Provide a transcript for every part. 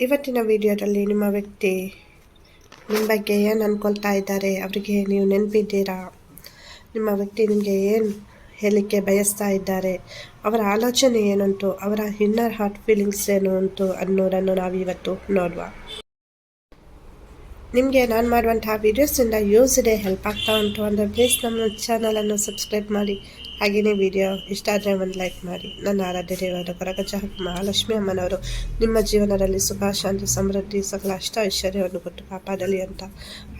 ಇವತ್ತಿನ ವಿಡಿಯೋದಲ್ಲಿ ನಿಮ್ಮ ವ್ಯಕ್ತಿ ನಿಮ್ಮ ಬಗ್ಗೆ ಏನು ಅಂದ್ಕೊಳ್ತಾ ಇದ್ದಾರೆ, ಅವರಿಗೆ ನೀವು ನೆನಪಿದ್ದೀರಾ? ನಿಮ್ಮ ವ್ಯಕ್ತಿ ನಿಮಗೆ ಏನು ಹೇಳಲಿಕ್ಕೆ ಬಯಸ್ತಾ ಇದ್ದಾರೆ? ಅವರ ಆಲೋಚನೆ ಏನುಂಟು ಅವರ ಇನ್ನರ್ ಹಾರ್ಟ್ ಫೀಲಿಂಗ್ಸ್ ಏನು ಉಂಟು ಅನ್ನೋದನ್ನು ನಾವಿವತ್ತು ನೋಡುವ. ನಿಮಗೆ ನಾನು ಮಾಡುವಂಥ ವೀಡಿಯೋಸಿಂದ ಯೂಸ್ ಇದೆ ಹೆಲ್ಪ್ ಆಗ್ತಾ ಉಂಟು ಅಂದರೆ ಪ್ಲೀಸ್ ನಮ್ಮ ಚಾನಲನ್ನು ಸಬ್ಸ್ಕ್ರೈಬ್ ಮಾಡಿ. ಹಾಗೆಯೇ ವಿಡಿಯೋ ಇಷ್ಟ ಆದರೆ ಒಂದು ಲೈಕ್ ಮಾಡಿ. ನನ್ನ ಆರಾಧ್ಯ ದೇವರ ಕೊರಗಜ ಮಹಾಲಕ್ಷ್ಮಿ ಅಮ್ಮನವರು ನಿಮ್ಮ ಜೀವನದಲ್ಲಿ ಸುಖ, ಶಾಂತಿ, ಸಮೃದ್ಧಿ, ಸಕಲ ಅಷ್ಟ ಐಶ್ವರ್ಯವನ್ನು ಕೊಟ್ಟು ಕಾಪಾಡಲಿ ಅಂತ.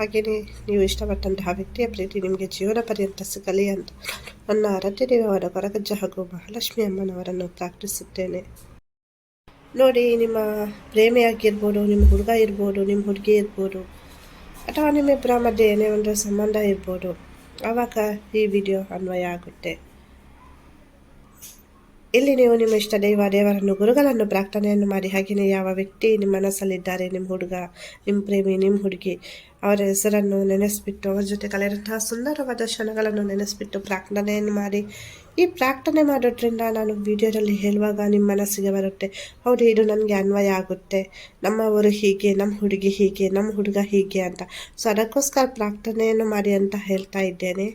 ಹಾಗೆಯೇ ನೀವು ಇಷ್ಟಪಟ್ಟಂತಹ ವ್ಯಕ್ತಿಯ ಪ್ರೀತಿ ನಿಮಗೆ ಜೀವನ ಪರ್ಯಂತ ಸಿಗಲಿ ಅಂತ ನನ್ನ ಆರಾಧ್ಯ ದೇವರ ಕೊರಗಜ್ಜ ಹಾಗೂ ಮಹಾಲಕ್ಷ್ಮಿ ಅಮ್ಮನವರನ್ನು ಪ್ರಾರ್ಥಿಸುತ್ತೇನೆ. ನೋಡಿ, ನಿಮ್ಮ ಪ್ರೇಮಿಯಾಗಿರ್ಬೋದು, ನಿಮ್ಮ ಹುಡುಗ ಇರ್ಬೋದು, ನಿಮ್ಮ ಹುಡುಗಿ ಇರ್ಬೋದು ಅಥವಾ ನಿಮ್ಮಿಬ್ಬರ ಮಧ್ಯೆ ಏನೇ ಒಂದು ಸಂಬಂಧ ಇರ್ಬೋದು ಆವಾಗ ಈ ವಿಡಿಯೋ ಅನ್ವಯ ಆಗುತ್ತೆ ಇಲ್ಲಿ ನೀವು ನಿಮ್ಮ ಇಷ್ಟ ದೈವ ದೇವರನ್ನು ಗುರುಗಳನ್ನು ಪ್ರಾರ್ಥನೆಯನ್ನು ಮಾಡಿ ಹಾಗೆಯೇ ಯಾವ ವ್ಯಕ್ತಿ ನಿಮ್ಮ ಮನಸ್ಸಲ್ಲಿದ್ದಾರೆ ನಿಮ್ಮ ಹುಡುಗ ನಿಮ್ಮ ಪ್ರೇಮಿ ನಿಮ್ಮ ಹುಡುಗಿ ಅವರ ಹೆಸರನ್ನು ನೆನೆಸಿಬಿಟ್ಟು ಅವರ ಜೊತೆ ಕಳೆದಂತಹ ಸುಂದರವಾದ ಕ್ಷಣಗಳನ್ನು ನೆನೆಸಿಬಿಟ್ಟು ಪ್ರಾರ್ಥನೆಯನ್ನು ಮಾಡಿ ಈ ಪ್ರಾರ್ಥನೆ ಮಾಡೋದ್ರಿಂದ ನಾನು ವಿಡಿಯೋದಲ್ಲಿ ಹೇಳುವಾಗ ನಿಮ್ಮ ಮನಸ್ಸಿಗೆ ಬರುತ್ತೆ, ಹೌದು, ಇದು ನನಗೆ ಅನ್ವಯ ಆಗುತ್ತೆ. ನಮ್ಮವರು ಹೀಗೆ, ನಮ್ಮ ಹುಡುಗಿ ಹೀಗೆ, ನಮ್ಮ ಹುಡುಗ ಹೀಗೆ ಅಂತ. ಸೊ ಅದಕ್ಕೋಸ್ಕರ ಪ್ರಾರ್ಥನೆಯನ್ನು ಮಾಡಿ ಅಂತ ಹೇಳ್ತಾ ಇದ್ದೇನೆ.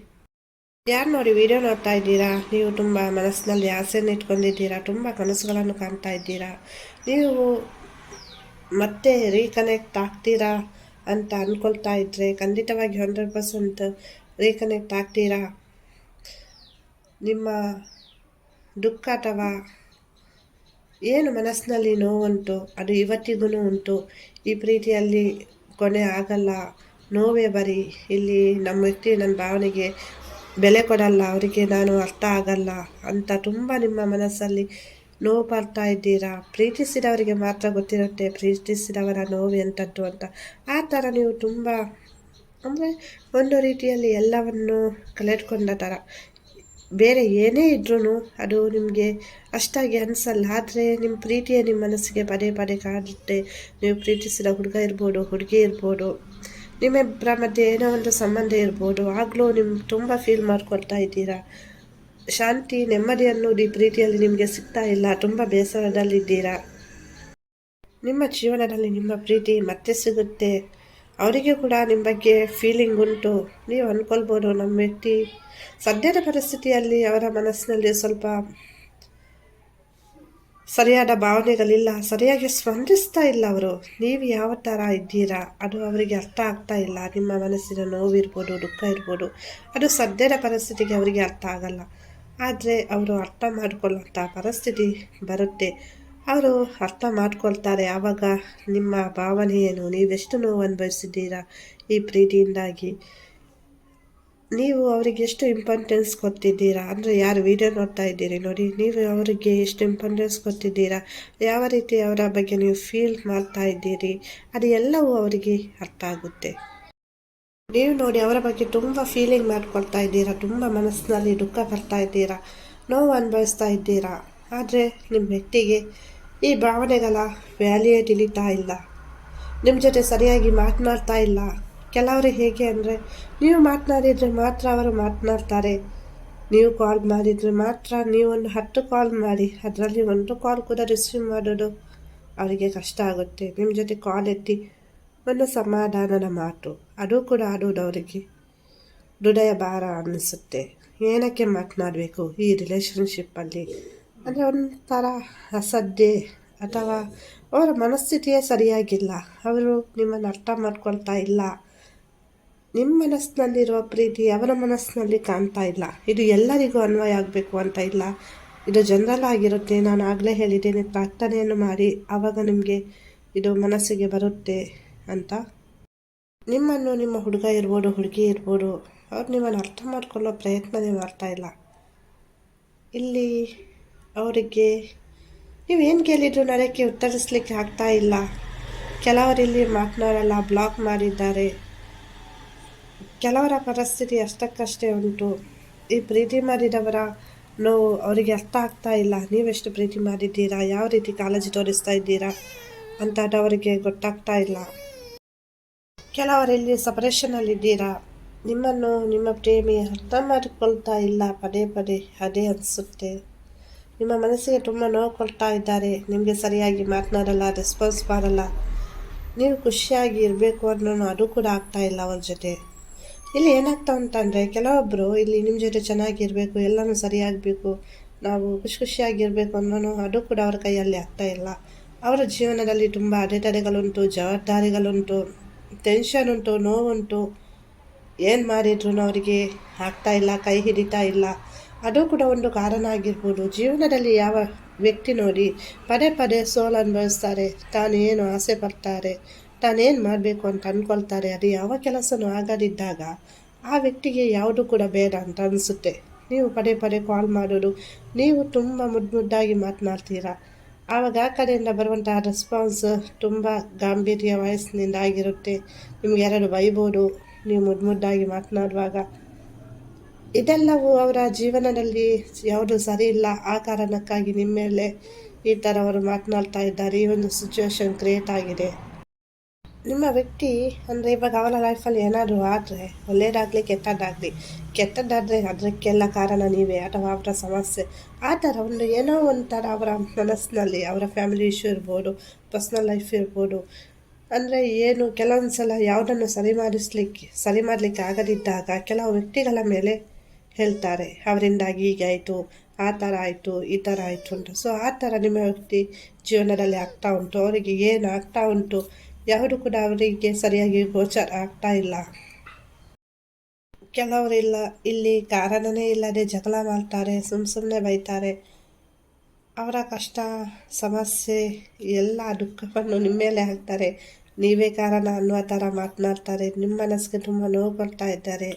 ಯಾರು ನೋಡಿ ವಿಡಿಯೋ ನೋಡ್ತಾ ಇದ್ದೀರಾ? ನೀವು ತುಂಬ ಮನಸ್ಸಿನಲ್ಲಿ ಆಸೆಯನ್ನು ಇಟ್ಕೊಂಡಿದ್ದೀರಾ? ತುಂಬ ಕನಸುಗಳನ್ನು ಕಾಣ್ತಾ ಇದ್ದೀರಾ? ನೀವು ಮತ್ತೆ ರೀಕನೆಕ್ಟ್ ಆಗ್ತೀರಾ ಅಂತ ಅಂದ್ಕೊಳ್ತಾ ಇದ್ದರೆ ಖಂಡಿತವಾಗಿ ಹಂಡ್ರೆಡ್ ಪರ್ಸೆಂಟ್ ರೀಕನೆಕ್ಟ್ ಆಗ್ತೀರಾ? ನಿಮ್ಮ ದುಃಖ ಅಥವಾ ಏನು ಮನಸ್ಸಿನಲ್ಲಿ ನೋವುಂಟು, ಅದು ಇವತ್ತಿಗೂ ಉಂಟು. ಈ ಪ್ರೀತಿಯಲ್ಲಿ ಕೊನೆ ಆಗಲ್ಲ. ನೋವೇ ಬರಿ. ಇಲ್ಲಿ ನಮ್ಮ ವ್ಯಕ್ತಿ ನನ್ನ ಭಾವನೆಗೆ ಬೆಲೆ ಕೊಡಲ್ಲ. ಅವರಿಗೆ ನಾನು ಅರ್ಥ ಆಗಲ್ಲ ಅಂತ ತುಂಬ ನಿಮ್ಮ ಮನಸ್ಸಲ್ಲಿ ನೋವು ಪಡ್ತಾ ಇದ್ದೀರಾ? ಪ್ರೀತಿಸಿದವರಿಗೆ ಮಾತ್ರ ಗೊತ್ತಿರುತ್ತೆ. ಪ್ರೀತಿಸಿದವರ ನೋವು ಎಂಥದ್ದು ಅಂತ. ಆ ಥರ ನೀವು ತುಂಬ, ಅಂದರೆ ಒಂದು ರೀತಿಯಲ್ಲಿ ಎಲ್ಲವನ್ನು ಕಲೆಟ್ಕೊಂಡ ಥರ. ಬೇರೆ ಏನೇ ಇದ್ರೂ ಅದು ನಿಮಗೆ ಅಷ್ಟಾಗಿ ಅನಿಸಲ್ಲ. ಆದರೆ ನಿಮ್ಮ ಪ್ರೀತಿಯೇ ನಿಮ್ಮ ಮನಸ್ಸಿಗೆ ಪದೇ ಪದೇ ಕಾಡುತ್ತೆ ನೀವು ಪ್ರೀತಿಸಿದ ಹುಡುಗ ಇರ್ಬೋದು, ಹುಡುಗಿ ಇರ್ಬೋದು ನಿಮ್ಮಿಬ್ಬರ ಮಧ್ಯೆ ಏನೋ ಒಂದು ಸಂಬಂಧ ಇರ್ಬೋದು, ಆಗಲೂ ನಿಮ್ಮ ತುಂಬ ಫೀಲ್ ಮಾಡ್ಕೊಳ್ತಾ ಇದ್ದೀರಾ? ಶಾಂತಿ, ನೆಮ್ಮದಿ ಅನ್ನೋದು ಈ ಪ್ರೀತಿಯಲ್ಲಿ ನಿಮಗೆ ಸಿಗ್ತಾ ಇಲ್ಲ. ತುಂಬ ಬೇಸರದಲ್ಲಿದ್ದೀರಾ? ನಿಮ್ಮ ಜೀವನದಲ್ಲಿ ನಿಮ್ಮ ಪ್ರೀತಿ ಮತ್ತೆ ಸಿಗುತ್ತೆ. ಅವರಿಗೆ ಕೂಡ ನಿಮ್ಮ ಬಗ್ಗೆ ಫೀಲಿಂಗ್ ಉಂಟು. ನೀವು ಅಂದ್ಕೊಳ್ಬೋದು ನಮ್ಮ ವ್ಯಕ್ತಿ. ಸದ್ಯದ ಪರಿಸ್ಥಿತಿಯಲ್ಲಿ ಅವರ ಮನಸ್ಸಿನಲ್ಲಿ ಸ್ವಲ್ಪ ಸರಿಯಾದ ಭಾವನೆಗಳಿಲ್ಲ. ಸರಿಯಾಗಿ ಸ್ಪಂದಿಸ್ತಾ ಇಲ್ಲ ಅವರು. ನೀವು ಯಾವ ಥರ ಇದ್ದೀರಾ? ಅದು ಅವರಿಗೆ ಅರ್ಥ ಆಗ್ತಾ ಇಲ್ಲ. ನಿಮ್ಮ ಮನಸ್ಸಿನ ನೋವಿರ್ಬೋದು, ದುಃಖ ಇರ್ಬೋದು. ಅದು ಸದ್ಯದ ಪರಿಸ್ಥಿತಿಗೆ ಅವರಿಗೆ ಅರ್ಥ ಆಗಲ್ಲ. ಆದರೆ ಅವರು ಅರ್ಥ ಮಾಡಿಕೊಳ್ಳುವಂಥ ಪರಿಸ್ಥಿತಿ ಬರುತ್ತೆ. ಅವರು ಅರ್ಥ ಮಾಡ್ಕೊಳ್ತಾರೆ. ಆವಾಗ ನಿಮ್ಮ ಭಾವನೆ ಏನು ನೀವೆಷ್ಟು ನೋವು ಅನುಭವಿಸಿದ್ದೀರಾ ಈ ಪ್ರೀತಿಯಿಂದಾಗಿ? ನೀವು ಅವರಿಗೆ ಎಷ್ಟು ಇಂಪಾರ್ಟೆನ್ಸ್ ಕೊಡ್ತಿದ್ದೀರಾ ಅಂದರೆ ಯಾರು ವಿಡಿಯೋ ನೋಡ್ತಾ ಇದ್ದೀರಿ ನೋಡಿ, ನೀವು ಅವರಿಗೆ ಎಷ್ಟು ಇಂಪಾರ್ಟೆನ್ಸ್ ಕೊಡ್ತಿದ್ದೀರಾ ಯಾವ ರೀತಿ ಅವರ ಬಗ್ಗೆ ನೀವು ಫೀಲ್ ಮಾಡ್ತಾ ಇದ್ದೀರಿ? ಅದು ಎಲ್ಲವೂ ಅವರಿಗೆ ಅರ್ಥ ಆಗುತ್ತೆ. ನೀವು ನೋಡಿ ಅವರ ಬಗ್ಗೆ ತುಂಬ ಫೀಲಿಂಗ್ ಮಾಡ್ಕೊಳ್ತಾ ಇದ್ದೀರಾ, ತುಂಬ ಮನಸ್ಸಿನಲ್ಲಿ ದುಃಖ ಬರ್ತಾ ಇದ್ದೀರಾ, ನೋವು ಅನುಭವಿಸ್ತಾ ಇದ್ದೀರಾ. ಆದರೆ ನಿಮ್ಮ ವ್ಯಕ್ತಿಗೆ ಈ ಭಾವನೆಗಳ ವ್ಯಾಲ್ಯೂ ತಿಳಿತಾ ಇಲ್ಲ. ನಿಮ್ಮ ಜೊತೆ ಸರಿಯಾಗಿ ಮಾತನಾಡ್ತಾ ಇಲ್ಲ. ಕೆಲವರು ಹೇಗೆ ಅಂದರೆ, ನೀವು ಮಾತನಾಡಿದರೆ ಮಾತ್ರ ಅವರು ಮಾತನಾಡ್ತಾರೆ. ನೀವು ಕಾಲ್ ಮಾಡಿದರೆ ಮಾತ್ರ ನೀವೊಂದು ಹತ್ತು ಕಾಲ್ ಮಾಡಿ, ಅದರಲ್ಲಿ ಒಂದು ಕಾಲ್ ಕೂಡ ರಿಸೀವ್ ಮಾಡೋದು ಅವರಿಗೆ ಕಷ್ಟ ಆಗುತ್ತೆ. ನಿಮ್ಮ ಜೊತೆ ಕಾಲ್ ಎತ್ತಿ ಒಂದು ಸಮಾಧಾನದ ಮಾತು, ಅದು ಕೂಡ ಆಡೋದು ಅವರಿಗೆ ಹೃದಯ ಭಾರ ಅನ್ನಿಸುತ್ತೆ. ಏನಕ್ಕೆ ಮಾತನಾಡಬೇಕು ಈ ರಿಲೇಷನ್ಶಿಪ್ಪಲ್ಲಿ ಅಂದರೆ ಒಂಥರ ಅಸಡ್ಡೆ ಅಥವಾ ಅವರ ಮನಸ್ಥಿತಿಯೇ ಸರಿಯಾಗಿಲ್ಲ. ಅವರು ನಿಮ್ಮನ್ನು ಅರ್ಥ ಮಾಡ್ಕೊಳ್ತಾ ಇಲ್ಲ. ನಿಮ್ಮ ಮನಸ್ಸಿನಲ್ಲಿರುವ ಪ್ರೀತಿ ಅವರ ಮನಸ್ಸಿನಲ್ಲಿ ಕಾಣ್ತಾ ಇಲ್ಲ. ಇದು ಎಲ್ಲರಿಗೂ ಅನ್ವಯ ಆಗಬೇಕು ಅಂತ ಇಲ್ಲ. ಇದು ಜನರಲ್ ಆಗಿರುತ್ತೆ. ನಾನು ಆಗಲೇ ಹೇಳಿದ್ದೇನೆ, ಪ್ರಾರ್ಥನೆಯನ್ನು ಮಾಡಿ ಆವಾಗ ನಿಮಗೆ ಇದು ಮನಸ್ಸಿಗೆ ಬರುತ್ತೆ ಅಂತ. ನಿಮ್ಮನ್ನು ನಿಮ್ಮ ಹುಡುಗ ಇರ್ಬೋದು, ಹುಡುಗಿ ಇರ್ಬೋದು, ಅವ್ರು ನಿಮ್ಮನ್ನು ಅರ್ಥ ಮಾಡ್ಕೊಳ್ಳೋ ಪ್ರಯತ್ನನೇ ಮಾಡ್ತಾ ಇಲ್ಲ. ಇಲ್ಲಿ ಅವರಿಗೆ ನೀವೇನು ಕೇಳಿದ್ರು ನನಗೆ ಉತ್ತರಿಸ್ಲಿಕ್ಕೆ ಆಗ್ತಾ ಇಲ್ಲ. ಕೆಲವರಿಲ್ಲಿ ಮಾತನಾಡಲ್ಲ ಬ್ಲಾಕ್ ಮಾಡಿದ್ದಾರೆ. ಕೆಲವರ ಪರಿಸ್ಥಿತಿ ಅಷ್ಟಕ್ಕಷ್ಟೇ ಉಂಟು. ಈ ಪ್ರೀತಿ ಮಾಡಿದವರ ನೋವು ಅವರಿಗೆ ಅರ್ಥ ಆಗ್ತಾ ಇಲ್ಲ. ನೀವೆಷ್ಟು ಪ್ರೀತಿ ಮಾಡಿದ್ದೀರಾ? ಯಾವ ರೀತಿ ಕಾಳಜಿ ತೋರಿಸ್ತಾ ಇದ್ದೀರಾ ಅಂತ ಅವರಿಗೆ ಗೊತ್ತಾಗ್ತಾ ಇಲ್ಲ. ಕೆಲವರಲ್ಲಿ ಸಪರೇಷನಲ್ಲಿದ್ದೀರಾ? ನಿಮ್ಮನ್ನು ನಿಮ್ಮ ಪ್ರೇಮಿ ಅರ್ಥ ಮಾಡಿಕೊಳ್ತಾ ಇಲ್ಲ. ಪದೇ ಪದೇ ಅದೇ ಅನಿಸುತ್ತೆ. ನಿಮ್ಮ ಮನಸ್ಸಿಗೆ ತುಂಬ ನೋವು ಕೊಡ್ತಾ ಇದ್ದಾರೆ. ನಿಮಗೆ ಸರಿಯಾಗಿ ಮಾತನಾಡಲ್ಲ ರೆಸ್ಪಾನ್ಸ್ ಮಾಡಲ್ಲ. ನೀವು ಖುಷಿಯಾಗಿ ಇರಬೇಕು ಅನ್ನೋ ಅದು ಕೂಡ ಆಗ್ತಾ ಇಲ್ಲ ಅವ್ರ ಜೊತೆ. ಇಲ್ಲಿ ಏನಾಗ್ತಾ ಅಂತಂದರೆ ಕೆಲವೊಬ್ಬರು ಇಲ್ಲಿ ನಿಮ್ಮ ಜೊತೆ ಚೆನ್ನಾಗಿರಬೇಕು ಎಲ್ಲನೂ ಸರಿಯಾಗಬೇಕು, ನಾವು ಖುಷಿ ಖುಷಿಯಾಗಿರಬೇಕು ಅನ್ನೋ ಅದು ಕೂಡ ಅವ್ರ ಕೈಯಲ್ಲಿ ಆಗ್ತಾ ಇಲ್ಲ. ಅವರ ಜೀವನದಲ್ಲಿ ತುಂಬ ಅಡೆತಡೆಗಳುಂಟು, ಜವಾಬ್ದಾರಿಗಳುಂಟು ಟೆನ್ಷನ್ ಉಂಟು, ನೋವುಂಟು. ಏನು ಮಾಡಿದ್ರು ಅವರಿಗೆ ಆಗ್ತಾ ಇಲ್ಲ, ಕೈ ಹಿಡಿತಾ ಇಲ್ಲ. ಅದು ಕೂಡ ಒಂದು ಕಾರಣ ಆಗಿರ್ಬೋದು. ಜೀವನದಲ್ಲಿ ಯಾವ ವ್ಯಕ್ತಿ ನೋಡಿ ಪದೇ ಪದೇ ಸೋಲು ಅನುಭವಿಸ್ತಾರೆ. ತಾನೇನು ಆಸೆ ಪಡ್ತಾರೆ, ತಾನೇನು ಮಾಡಬೇಕು ಅಂತ ಅಂದ್ಕೊಳ್ತಾರೆ ಅದು ಯಾವ ಕೆಲಸನೂ ಆಗದಿದ್ದಾಗ ಆ ವ್ಯಕ್ತಿಗೆ ಯಾವುದು ಕೂಡ ಬೇಡ ಅಂತ ಅನಿಸುತ್ತೆ. ನೀವು ಪದೇ ಪದೇ ಕಾಲ್ ಮಾಡೋದು, ನೀವು ತುಂಬ ಮುದ್ದು ಮುದ್ದಾಗಿ ಮಾತನಾಡ್ತೀರಾ. ಆವಾಗ ಆ ಕಡೆಯಿಂದ ಬರುವಂತಹ ರೆಸ್ಪಾನ್ಸ್ ತುಂಬ ಗಾಂಭೀರ್ಯ ವಯಸ್ಸಿನಿಂದ ಆಗಿರುತ್ತೆ. ನಿಮ್ಗೆ ಯಾರು ಬೈಬೋದು, ನೀವು ಮುದ್ದು ಮುದ್ದಾಗಿ ಮಾತನಾಡುವಾಗ. ಇದೆಲ್ಲವೂ ಅವರ ಜೀವನದಲ್ಲಿ ಯಾವುದು ಸರಿ ಇಲ್ಲ. ಆ ಕಾರಣಕ್ಕಾಗಿ ನಿಮ್ಮ ಮೇಲೆ ಈ ಥರ ಅವರು ಮಾತನಾಡ್ತಾ ಇದ್ದಾರೆ. ಈ ಒಂದು ಸಿಚುವೇಶನ್ ಕ್ರಿಯೇಟ್ ಆಗಿದೆ. ನಿಮ್ಮ ವ್ಯಕ್ತಿ ಅಂದರೆ ಇವಾಗ ಅವರ ಲೈಫಲ್ಲಿ ಏನಾದರೂ ಆದರೆ ಒಳ್ಳೆಯದಾಗಲಿ ಕೆಟ್ಟದ್ದಾಗಲಿ, ಕೆಟ್ಟದ್ದಾದರೆ ಅದಕ್ಕೆಲ್ಲ ಕಾರಣ ನೀವೇ ಅಥವಾ ಅವರ ಸಮಸ್ಯೆ. ಆ ಥರ ಒಂದು ಏನೋ ಒಂಥರ ಅವರ ಮನಸ್ಸಿನಲ್ಲಿ, ಅವರ ಫ್ಯಾಮಿಲಿ ಇಶ್ಯೂ ಇರ್ಬೋದು ಪರ್ಸ್ನಲ್ ಲೈಫ್ ಇರ್ಬೋದು. ಅಂದರೆ ಏನು ಕೆಲವೊಂದು ಸಲ ಯಾವುದನ್ನು ಸರಿ ಮಾಡಿಸ್ಲಿಕ್ಕೆ, ಸರಿ ಮಾಡಲಿಕ್ಕೆ ಆಗದಿದ್ದಾಗ ಕೆಲವು ವ್ಯಕ್ತಿಗಳ ಮೇಲೆ ಹೇಳ್ತಾರೆ, ಅವರಿಂದಾಗಿ ಹೀಗಾಯಿತು ಆ ಥರ ಆಯಿತು, ಈ ಥರ ಆಯಿತು ಅಂತ. ಸೊ ಆ ಥರ ನಿಮ್ಮ ವ್ಯಕ್ತಿ ಜೀವನದಲ್ಲಿ ಆಗ್ತಾ ಉಂಟು. ಅವರಿಗೆ ಏನು ಆಗ್ತಾ ಉಂಟು ಯಾರು ಕೂಡ ಅವರಿಗೆ ಸರಿಯಾಗಿ ಗೋಚರ ಆಗ್ತಾ ಇಲ್ಲ. ಕೆಲವರಿಲ್ಲ ಇಲ್ಲಿ ಕಾರಣನೇ ಇಲ್ಲದೆ ಜಗಳ ಮಾಡ್ತಾರೆ ಸುಮ್ಮ ಸುಮ್ಮನೆ ಬೈತಾರೆ. ಅವರ ಕಷ್ಟ, ಸಮಸ್ಯೆ, ಎಲ್ಲ ದುಃಖವನ್ನು ನಿಮ್ಮ ಮೇಲೆ ಹಾಕ್ತಾರೆ. ನೀವೇ ಕಾರಣ ಅನ್ನುವ ಥರ ಮಾತನಾಡ್ತಾರೆ. ನಿಮ್ಮ ಮನಸ್ಸಿಗೆ ತುಂಬ ನೋವು ಕೊಡ್ತಾ ಇದ್ದಾರೆ.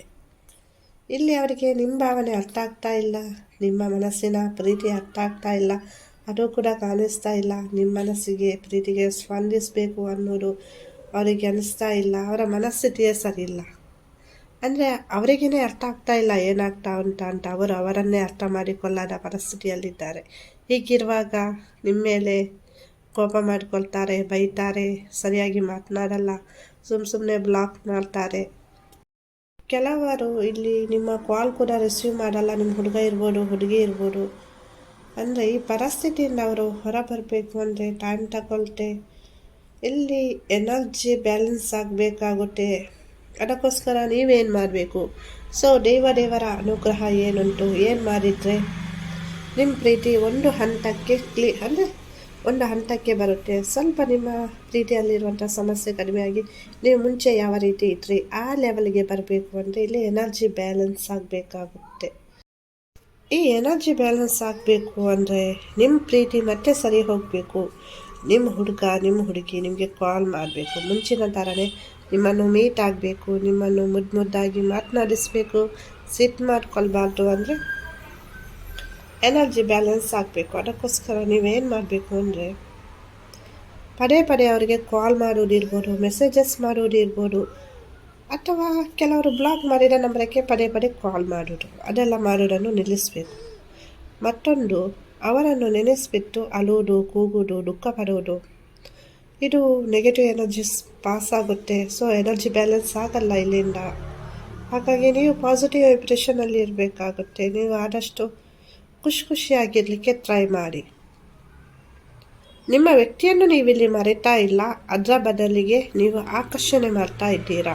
ಇಲ್ಲಿ ಅವರಿಗೆ ನಿಮ್ಮ ಭಾವನೆ ಅರ್ಥ ಆಗ್ತಾ ಇಲ್ಲ, ನಿಮ್ಮ ಮನಸ್ಸಿನ ಪ್ರೀತಿ ಅರ್ಥ ಆಗ್ತಾ ಇಲ್ಲ, ಅದು ಕೂಡ ಕಾಣಿಸ್ತಾ ಇಲ್ಲ. ನಿಮ್ಮ ಮನಸ್ಸಿಗೆ ಪ್ರೀತಿಗೆ ಸ್ಪಂದಿಸಬೇಕು ಅನ್ನೋದು ಅವರಿಗೆ ಅನಿಸ್ತಾ ಇಲ್ಲ, ಅವರ ಮನಸ್ಥಿತಿಯೇ ಸರಿ ಇಲ್ಲ. ಅಂದರೆ ಅವರಿಗೇ ಅರ್ಥ ಆಗ್ತಾ ಇಲ್ಲ, ಏನಾಗ್ತಾ ಉಂಟ ಅಂತ. ಅವರು ಅವರನ್ನೇ ಅರ್ಥ ಮಾಡಿಕೊಳ್ಳದ ಪರಿಸ್ಥಿತಿಯಲ್ಲಿದ್ದಾರೆ ಹೀಗಿರುವಾಗ ನಿಮ್ಮ ಮೇಲೆ ಕೋಪ ಮಾಡಿಕೊಳ್ತಾರೆ, ಬೈತಾರೆ, ಸರಿಯಾಗಿ ಮಾತನಾಡಲ್ಲ ಸುಮ್ಮ ಸುಮ್ಮನೆ ಬ್ಲಾಕ್ ಮಾಡ್ತಾರೆ. ಕೆಲವರು ಇಲ್ಲಿ ನಿಮ್ಮ ಕಾಲ್ ಕೂಡ ರಿಸೀವ್ ಮಾಡಲ್ಲ, ನಿಮ್ಮ ಹುಡುಗ ಇರ್ಬೋದು, ಹುಡುಗಿ ಇರ್ಬೋದು. ಅಂದರೆ ಈ ಪರಿಸ್ಥಿತಿಯಿಂದ ಅವರು ಹೊರ ಬರಬೇಕು ಅಂದರೆ ಟೈಮ್ ತಗೊಳ್ತೆ. ಇಲ್ಲಿ ಎನರ್ಜಿ ಬ್ಯಾಲೆನ್ಸ್ ಆಗಬೇಕಾಗುತ್ತೆ. ಅದಕ್ಕೋಸ್ಕರ ನೀವೇನು ಮಾಡಬೇಕು? ಸೊ ದೇವ ದೇವರ ಅನುಗ್ರಹ ಏನುಂಟು? ಏನು ಮಾಡಿದರೆ? ನಿಮ್ಮ ಪ್ರೀತಿ ಒಂದು ಹಂತಕ್ಕೆ ಕ್ಲೀ ಅಂದರೆ ಒಂದು ಹಂತಕ್ಕೆ ಬರುತ್ತೆ. ಸ್ವಲ್ಪ ನಿಮ್ಮ ರೀತಿಯಲ್ಲಿರುವಂಥ ಸಮಸ್ಯೆ ಕಡಿಮೆಯಾಗಿ ನೀವು ಮುಂಚೆ ಯಾವ ರೀತಿ ಇದ್ರಿ, ಆ ಲೆವೆಲ್ಗೆ ಬರಬೇಕು ಅಂದರೆ ಇಲ್ಲಿ ಎನರ್ಜಿ ಬ್ಯಾಲೆನ್ಸ್ ಆಗಬೇಕಾಗುತ್ತೆ. ಈ ಎನರ್ಜಿ ಬ್ಯಾಲೆನ್ಸ್ ಆಗಬೇಕು ಅಂದರೆ ನಿಮ್ಮ ಪ್ರೀತಿ ಮತ್ತೆ ಸರಿ ಹೋಗಬೇಕು. ನಿಮ್ಮ ಹುಡುಗ ನಿಮ್ಮ ಹುಡುಗಿ ನಿಮಗೆ ಕಾಲ್ ಮಾಡಬೇಕು. ಮುಂಚಿನ ಥರನೇ ನಿಮ್ಮನ್ನು ಮೀಟ್ ಆಗಬೇಕು, ನಿಮ್ಮನ್ನು ಮುದ್ದು ಮುದ್ದಾಗಿ ಮಾತನಾಡಿಸ್ಬೇಕು. ಸಿಟ್ ಮಾಡ್ಕೊಳ್ಬಾರ್ದು ಅಂದರೆ ಎನರ್ಜಿ ಬ್ಯಾಲೆನ್ಸ್ ಆಗಬೇಕು. ಅದಕ್ಕೋಸ್ಕರ ನೀವೇನು ಮಾಡಬೇಕು ಅಂದರೆ, ಪದೇ ಪದೇ ಅವರಿಗೆ ಕಾಲ್ ಮಾಡೋದಿರ್ಬೋದು ಮೆಸೇಜಸ್ ಮಾಡೋದಿರ್ಬೋದು ಅಥವಾ ಕೆಲವರು ಬ್ಲಾಕ್ ಮಾಡಿದ ನಂಬರಕ್ಕೆ ಪದೇ ಪದೇ ಕಾಲ್ ಮಾಡೋದು. ಅದೆಲ್ಲ ಮಾಡೋದನ್ನು ನಿಲ್ಲಿಸಬೇಕು. ಮತ್ತೊಂದು, ಅವರನ್ನು ನೆನೆಸ್ಬಿಟ್ಟು ಅಲೋದು, ಕೂಗೋದು, ದುಃಖ ಪಡೋದು, ಇದು ನೆಗೆಟಿವ್ ಎನರ್ಜಿಸ್ ಪಾಸ್ ಆಗುತ್ತೆ. ಸೊ ಎನರ್ಜಿ ಬ್ಯಾಲೆನ್ಸ್ ಆಗಲ್ಲ ಇಲ್ಲಿಂದ. ಹಾಗಾಗಿ ನೀವು ಪಾಸಿಟಿವ್ ವೈಬ್ರೇಷನಲ್ಲಿ ಇರಬೇಕಾಗುತ್ತೆ. ನೀವು ಆದಷ್ಟು ಖುಷಿ ಖುಷಿಯಾಗಿರಲಿಕ್ಕೆ ಟ್ರೈ ಮಾಡಿ. ನಿಮ್ಮ ವ್ಯಕ್ತಿಯನ್ನು ನೀವಿಲ್ಲಿ ಮರಿತಾ ಇಲ್ಲ, ಅದರ ಬದಲಿಗೆ ನೀವು ಆಕರ್ಷಣೆ ಮಾಡ್ತಾ ಇದ್ದೀರಾ?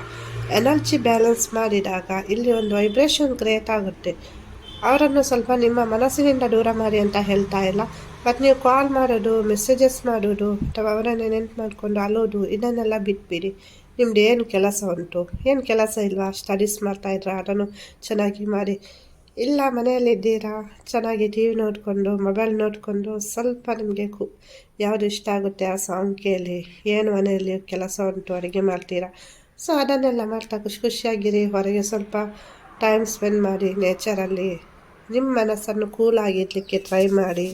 ಎನರ್ಜಿ ಬ್ಯಾಲೆನ್ಸ್ ಮಾಡಿದಾಗ ಇಲ್ಲಿ ಒಂದು ವೈಬ್ರೇಷನ್ ಕ್ರಿಯೇಟ್ ಆಗುತ್ತೆ. ಅವರನ್ನು ಸ್ವಲ್ಪ ನಿಮ್ಮ ಮನಸ್ಸಿನಿಂದ ದೂರ ಮಾಡಿ ಅಂತ ಹೇಳ್ತಾ ಇಲ್ಲ. ಮತ್ತು ನೀವು ಕಾಲ್ ಮಾಡೋದು ಮೆಸೇಜಸ್ ಮಾಡೋದು, ಅಥವಾ ಅವರನ್ನು ನೆನ್ಪು ಮಾಡಿಕೊಂಡು ಅಲೋದು ಇದನ್ನೆಲ್ಲ ಬಿಟ್ಬಿಡಿ. ನಿಮ್ದು ಏನು ಕೆಲಸ ಉಂಟು? ಏನು ಕೆಲಸ ಇಲ್ವಾ? ಸ್ಟಡೀಸ್ ಮಾಡ್ತಾಯಿದ್ರ ಅದನ್ನು ಚೆನ್ನಾಗಿ ಮಾಡಿ. ಇಲ್ಲ ಮನೆಯಲ್ಲಿದ್ದೀರಾ ಚೆನ್ನಾಗಿ ಟಿ ವಿ ನೋಡಿಕೊಂಡು, ಮೊಬೈಲ್ ನೋಡಿಕೊಂಡು, ಸ್ವಲ್ಪ ನಿಮಗೆ ಕು, ಯಾವುದು ಇಷ್ಟ ಆಗುತ್ತೆ ಆ ಸಾಂಗ್ ಕೇಳಿ. ಏನು ಮನೆಯಲ್ಲಿ ಕೆಲಸ ಉಂಟು, ಅಡುಗೆ ಮಾಡ್ತೀರಾ? ಸೊ ಅದನ್ನೆಲ್ಲ ಮಾಡ್ತಾ ಖುಷಿ ಖುಷಿಯಾಗಿರಿ. ಹೊರಗೆ ಸ್ವಲ್ಪ ಟೈಮ್ ಸ್ಪೆಂಡ್ ಮಾಡಿ ನೇಚರಲ್ಲಿ ನಿಮ್ಮ ಮನಸ್ಸನ್ನು ಕೂಲಾಗಿರಲಿಕ್ಕೆ ಟ್ರೈ ಮಾಡಿ.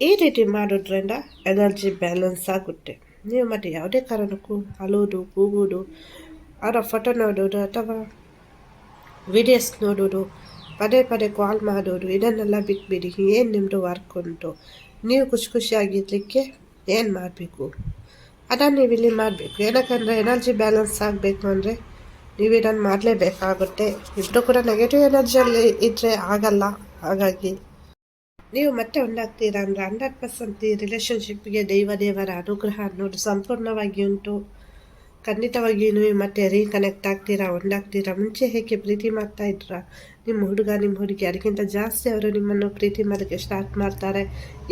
ಈ ರೀತಿ ಮಾಡೋದ್ರಿಂದ ಎನರ್ಜಿ ಬ್ಯಾಲೆನ್ಸ್ ಆಗುತ್ತೆ. ನೀವು ಮತ್ತೆ ಯಾವುದೇ ಕಾರಣಕ್ಕೂ ಅಲೋದು ಕೂಗೋದು ಅವರ ಫೋಟೋ ನೋಡೋದು ಅಥವಾ ವಿಡಿಯೋಸ್ ನೋಡೋದು, ಪದೇ ಪದೇ ಕಾಲ್ ಮಾಡೋದು, ಇದನ್ನೆಲ್ಲ ಬಿಟ್ಬಿಡಿ, ಏನು ನಿಮ್ಮದು ವರ್ಕ್ ಉಂಟು? ನೀವು ಖುಷಿ ಖುಷಿಯಾಗಿರಲಿಕ್ಕೆ ಏನು ಮಾಡಬೇಕು? ಅದನ್ನು ನೀವು ಇಲ್ಲಿ ಮಾಡಬೇಕು. ಏನಕ್ಕಂದರೆ ಎನರ್ಜಿ ಬ್ಯಾಲೆನ್ಸ್ ಆಗಬೇಕು ಅಂದರೆ ನೀವು ಇದನ್ನು ಮಾಡಲೇಬೇಕಾಗುತ್ತೆ. ಇಬ್ಬರು ಕೂಡ ನೆಗೆಟಿವ್ ಎನರ್ಜಿಯಲ್ಲಿ ಇದ್ದರೆ ಆಗಲ್ಲ. ಹಾಗಾಗಿ ನೀವು ಮತ್ತೆ ಒಂದಾಗ್ತೀರಾ ಅಂದರೆ ಹಂಡ್ರೆಡ್ ಪರ್ಸೆಂಟ್ ಈ ರಿಲೇಷನ್ಶಿಪ್ಗೆ ದೈವ ದೇವರ ಅನುಗ್ರಹ ಅನ್ನೋದು ಸಂಪೂರ್ಣವಾಗಿ ಉಂಟು. ಖಂಡಿತವಾಗಿಯೂ ಮತ್ತೆ ರೀಕನೆಕ್ಟ್ ಆಗ್ತೀರಾ ಒಂದಾಗ್ತೀರಾ ಮುಂಚೆ ಹೇಗೆ ಪ್ರೀತಿ ಮಾಡ್ತಾ ಇದ್ರ? ನಿಮ್ಮ ಹುಡುಗ, ನಿಮ್ಮ ಹುಡುಗಿ ಅದಕ್ಕಿಂತ ಜಾಸ್ತಿ ಅವರು ನಿಮ್ಮನ್ನು ಪ್ರೀತಿ ಮಾಡೋಕ್ಕೆ ಸ್ಟಾರ್ಟ್ ಮಾಡ್ತಾರೆ.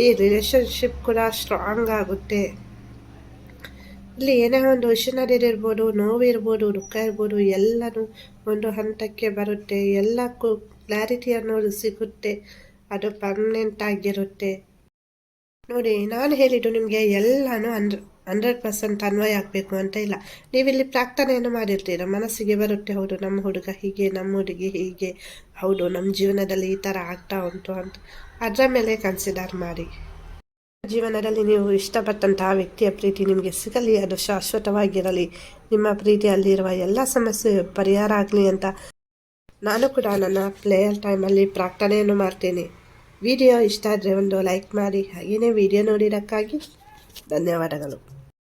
ಈ ರಿಲೇಷನ್ಶಿಪ್ ಕೂಡ ಸ್ಟ್ರಾಂಗ್ ಆಗುತ್ತೆ. ಇಲ್ಲಿ ಏನೇ ಒಂದು ವಿಷನರಿ ಇರ್ಬೋದು ನೋವಿರ್ಬೋದು, ದುಃಖ ಇರ್ಬೋದು, ಎಲ್ಲನೂ ಒಂದು ಹಂತಕ್ಕೆ ಬರುತ್ತೆ. ಎಲ್ಲಕ್ಕೂ ಕ್ಲಾರಿಟಿ ಅನ್ನೋದು ಸಿಗುತ್ತೆ. ಅದು ಪರ್ಮನೆಂಟ್ ಆಗಿರುತ್ತೆ. ನೋಡಿ, ನಾನು ಹೇಳಿದ್ದು ನಿಮಗೆ ಎಲ್ಲನೂ ಹಂಡ್ರ ಹಂಡ್ರೆಡ್ ಪರ್ಸೆಂಟ್ ಅನ್ವಯ ಆಗಬೇಕು ಅಂತ ಇಲ್ಲ. ನೀವಿಲ್ಲಿ ಪ್ರಾರ್ಥನೆಯನ್ನು ಮಾಡಿರ್ತೀರ, ಮನಸ್ಸಿಗೆ ಬರುತ್ತೆ, ಹೌದು, ನಮ್ಮ ಹುಡುಗ ಹೀಗೆ, ನಮ್ಮ ಹುಡುಗಿ ಹೀಗೆ, ಹೌದು, ನಮ್ಮ ಜೀವನದಲ್ಲಿ ಈ ಥರ ಆಗ್ತಾ ಉಂಟು ಅಂತ. ಅದರ ಮೇಲೆ ಕನ್ಸಿಡರ್ ಮಾಡಿ. ಜೀವನದಲ್ಲಿ ನೀವು ಇಷ್ಟಪಟ್ಟಂತಹ ವ್ಯಕ್ತಿಯ ಪ್ರೀತಿ ನಿಮಗೆ ಸಿಗಲಿ, ಅದು ಶಾಶ್ವತವಾಗಿರಲಿ, ನಿಮ್ಮ ಪ್ರೀತಿಯಲ್ಲಿರುವ ಎಲ್ಲ ಸಮಸ್ಯೆ ಪರಿಹಾರ ಆಗಲಿ ಅಂತ ನಾನು ಕೂಡ ನನ್ನ ಪ್ಲೇಯರ್ ಟೈಮಲ್ಲಿ ಪ್ರಾರ್ಥನೆಯನ್ನು ಮಾಡ್ತೇನೆ. ವಿಡಿಯೋ ಇಷ್ಟ ಆದರೆ ಒಂದು ಲೈಕ್ ಮಾಡಿ ಹಾಗೆಯೇ ವಿಡಿಯೋ ನೋಡಿದ್ದಕ್ಕಾಗಿ ಧನ್ಯವಾದಗಳು.